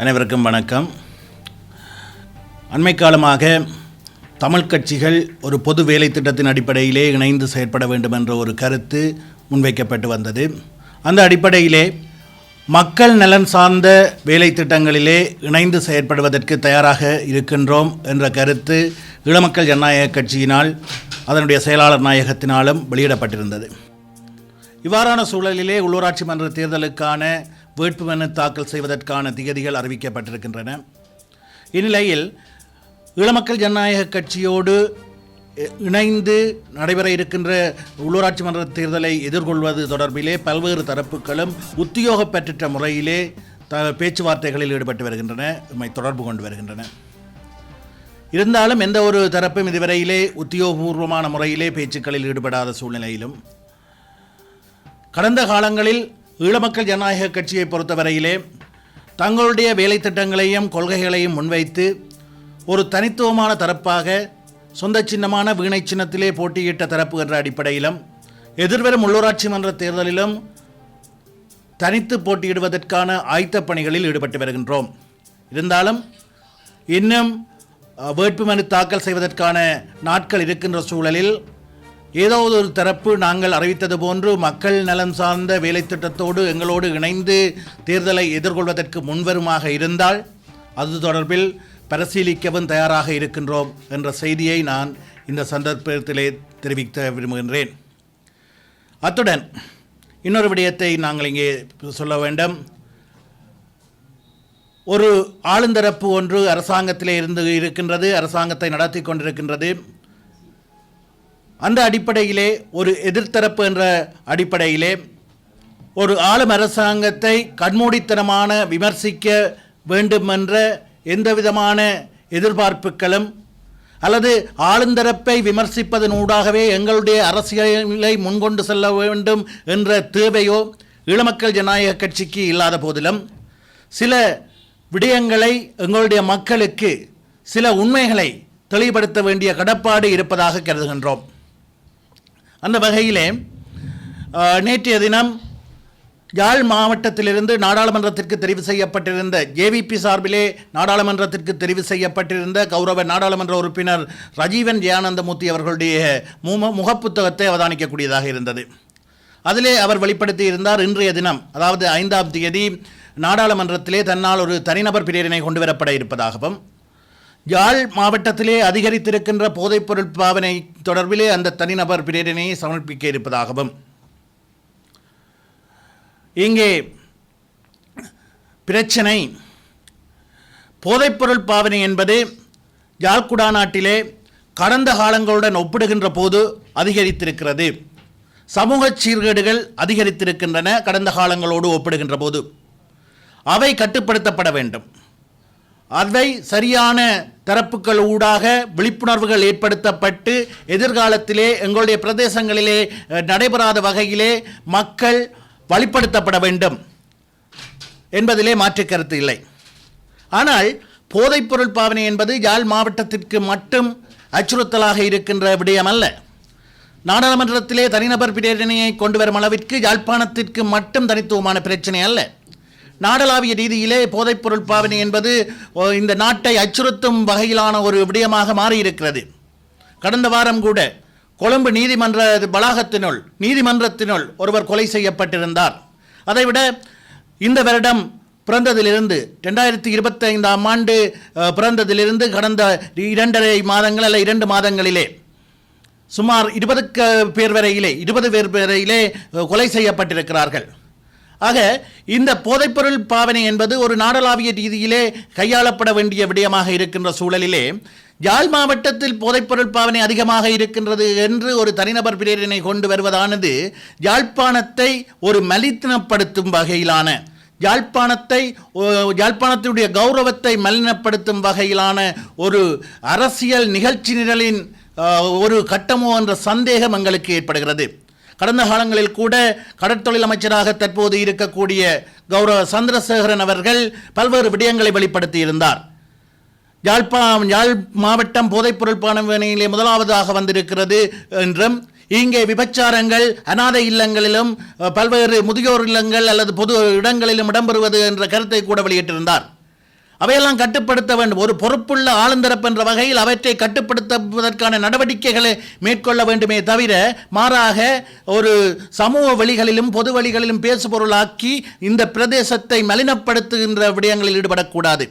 அனைவருக்கும் வணக்கம். அண்மை காலமாக தமிழ் கட்சிகள் ஒரு பொது வேலை திட்டத்தின் அடிப்படையிலே இணைந்து செயற்பட வேண்டும் என்ற ஒரு கருத்து முன்வைக்கப்பட்டு வந்தது. அந்த அடிப்படையிலே மக்கள் நலன் சார்ந்த வேலை திட்டங்களிலே இணைந்து செயற்படுவதற்கு தயாராக இருக்கின்றோம் என்ற கருத்து இளமக்கள் ஜனநாயக கட்சியினால் அதனுடைய செயலாளர் நாயகத்தினாலும் வெளியிடப்பட்டிருந்தது. இவ்வாறான சூழலிலே உள்ளூராட்சி மன்ற தேர்தலுக்கான வேட்புமனு தாக்கல் செய்வதற்கான திகதிகள் அறிவிக்கப்பட்டிருக்கின்றன. இந்நிலையில் ஈழமக்கள் ஜனநாயக கட்சியோடு இணைந்து நடைபெற இருக்கின்ற உள்ளூராட்சி மன்ற தேர்தலை எதிர்கொள்வது தொடர்பிலே பல்வேறு தரப்புகளும் உத்தியோக பெற்ற முறையிலே த பேச்சுவார்த்தைகளில் ஈடுபட்டு வருகின்றன நம்மை தொடர்பு கொண்டு வருகின்றன. இருந்தாலும் எந்த ஒரு தரப்பும் இதுவரையிலே உத்தியோகபூர்வமான முறையிலே பேச்சுக்களில் ஈடுபடாத சூழ்நிலையிலும் கடந்த காலங்களில் ஈழமக்கள் ஜனநாயக கட்சியை பொறுத்தவரையிலே தங்களுடைய வேலை திட்டங்களையும் கொள்கைகளையும் முன்வைத்து ஒரு தனித்துவமான தரப்பாக சொந்த சின்னமான வீணை சின்னத்திலே போட்டியிட்ட தரப்பு என்ற அடிப்படையிலும் எதிர்வரும் உள்ளூராட்சி மன்ற தேர்தலிலும் தனித்து போட்டியிடுவதற்கான ஆயத்த பணிகளில் ஈடுபட்டு வருகின்றோம். இருந்தாலும் இன்னும் வேட்புமனு தாக்கல் செய்வதற்கான நாட்கள் இருக்கின்ற சூழலில் ஏதாவது ஒரு தரப்பு நாங்கள் அறிவித்தது போன்று மக்கள் நலம் சார்ந்த வேலை திட்டத்தோடு எங்களோடு இணைந்து தேர்தலை எதிர்கொள்வதற்கு முன்வருமாக இருந்தால் அது தொடர்பில் பரிசீலிக்கவும் தயாராக இருக்கின்றோம் என்ற செய்தியை நான் இந்த சந்தர்ப்பத்திலே தெரிவிக்க விரும்புகின்றேன். அத்துடன் இன்னொரு விடயத்தை நாங்கள் இங்கே சொல்ல வேண்டும். ஒரு ஆளுந்தரப்பு ஒன்று அரசாங்கத்திலே இருந்து இருக்கின்றது அரசாங்கத்தை நடத்தி கொண்டிருக்கின்றது. அந்த அடிப்படையிலே ஒரு எதிர்த்தரப்பு என்ற அடிப்படையிலே ஒரு ஆளும் அரசாங்கத்தை கண்மூடித்தனமான விமர்சிக்க வேண்டுமென்ற எந்தவிதமான எதிர்பார்ப்புகளும் அல்லது ஆளுந்தரப்பை விமர்சிப்பதன் ஊடாகவே எங்களுடைய அரசியலை முன்கொண்டு செல்ல வேண்டும் என்ற தேவையோ ஈழமக்கள் ஜனநாயக கட்சிக்கு இல்லாத போதிலும் சில விடயங்களை எங்களுடைய மக்களுக்கு சில உண்மைகளை தெளிவுபடுத்த வேண்டிய கடப்பாடு இருப்பதாக கருதுகின்றோம். அந்த வகையிலே நேற்றைய தினம் யாழ் மாவட்டத்திலிருந்து நாடாளுமன்றத்திற்கு தெரிவு செய்யப்பட்டிருந்த ஜேவிபி சார்பிலே நாடாளுமன்றத்திற்கு தெரிவு செய்யப்பட்டிருந்த கௌரவ நாடாளுமன்ற உறுப்பினர் ரஜீவன் ஜெயானந்தமூர்த்தி அவர்களுடைய முக முகப்புத்தகத்தை அவதானிக்கக்கூடியதாக இருந்தது. அதிலே அவர் வெளிப்படுத்தி இருந்தார் இன்றைய தினம் அதாவது ஐந்தாம் தேதி நாடாளுமன்றத்திலே தன்னால் ஒரு தனிநபர் பிரிவினை கொண்டு வரப்பட இருப்பதாகவும் யாழ் மாவட்டத்திலே அதிகரித்திருக்கின்ற போதைப்பொருள் பாவனை தொடர்பிலே அந்த தனிநபர் பிரேரணையை சமர்ப்பிக்க இருப்பதாகவும் இங்கே பிரச்சனை போதைப்பொருள் பாவனை என்பது யாழ்குடா நாட்டிலே கடந்த காலங்களுடன் ஒப்பிடுகின்ற போது அதிகரித்திருக்கிறது. சமூக சீர்கேடுகள் அதிகரித்திருக்கின்றன கடந்த காலங்களோடு ஒப்பிடுகின்ற போது. அவை கட்டுப்படுத்தப்பட வேண்டும். அவை சரியான தரப்புகள் ஊடாக விழிப்புணர்வுகள் ஏற்படுத்தப்பட்டு எதிர்காலத்திலே எங்களுடைய பிரதேசங்களிலே நடைபெறாத வகையிலே மக்கள் வழிப்படுத்தப்பட வேண்டும் என்பதிலே மாற்று கருத்து இல்லை. ஆனால் போதைப்பொருள் பாவனை என்பது யாழ் மாவட்டத்திற்கு மட்டும் அச்சுறுத்தலாக இருக்கின்ற விடயம் அல்ல. நாடாளுமன்றத்திலே தனிநபர் பிரேரணையை கொண்டு வரும் அளவிற்கு யாழ்ப்பாணத்திற்கு மட்டும் தனித்துவமான பிரச்சனை அல்ல. நாடளாவிய ரீதியிலே போதைப்பொருள் பாவனை என்பது ஓ, இந்த நாட்டை அச்சுறுத்தும் வகையிலான ஒரு விடயமாக மாறியிருக்கிறது. கடந்த வாரம் கூட கொழும்பு நீதிமன்ற வளாகத்தினுள் நீதிமன்றத்தினுள் ஒருவர் கொலை செய்யப்பட்டிருந்தார். அதைவிட இந்த வருடம் பிறந்ததிலிருந்து ரெண்டாயிரத்தி இருபத்தைந்தாம் ஆண்டு பிறந்ததிலிருந்து கடந்த இரண்டரை மாதங்கள் அல்ல இரண்டு மாதங்களிலே சுமார் இருபதுக்கு பேர் வரையிலே இருபது பேர் வரையிலே கொலை செய்யப்பட்டிருக்கிறார்கள். ஆக இந்த போதைப்பொருள் பாவனை என்பது ஒரு நாடளாவிய ரீதியிலே கையாளப்பட வேண்டிய விடயமாக இருக்கின்ற சூழலிலே யாழ் மாவட்டத்தில் போதைப்பொருள் பாவனை அதிகமாக இருக்கின்றது என்று ஒரு தனிநபர் பிரேரணை கொண்டு வருவதானது யாழ்ப்பாணத்தை ஒரு மலித்தனப்படுத்தும் வகையிலான யாழ்ப்பாணத்தை யாழ்ப்பாணத்தினுடைய கௌரவத்தை மலினப்படுத்தும் வகையிலான ஒரு அரசியல் நிகழ்ச்சி நிரலின் ஒரு கட்டமோ என்ற சந்தேகம் எங்களுக்கு ஏற்படுகிறது. கடந்த காலங்களில் கூட கடற்தொழில் அமைச்சராக தற்போது இருக்கக்கூடிய கௌரவ சந்திரசேகரன் அவர்கள் பல்வேறு விடயங்களை வெளிப்படுத்தி இருந்தார் யாழ்ப்பா யாழ் மாவட்டம் போதைப்பொருள் பானவனையிலே முதலாவதாக வந்திருக்கிறது என்றும் இங்கே விபச்சாரங்கள் அனாதை இல்லங்களிலும் பல்வேறு முதியோர் இல்லங்கள் அல்லது பொது இடங்களிலும் இடம்பெறுவது என்ற கருத்தை கூட வெளியிட்டிருந்தார். அவையெல்லாம் கட்டுப்படுத்த வேண்டும். ஒரு பொறுப்புள்ள ஆளுந்தரப்பு என்ற வகையில் அவற்றை கட்டுப்படுத்துவதற்கான நடவடிக்கைகளை மேற்கொள்ள வேண்டுமே தவிர மாறாக ஒரு சமூக வழிகளிலும் பொது வழிகளிலும் பேசுபொருளாக்கி இந்த பிரதேசத்தை மலினப்படுத்துகின்ற விடயங்களில் ஈடுபடக்கூடாது.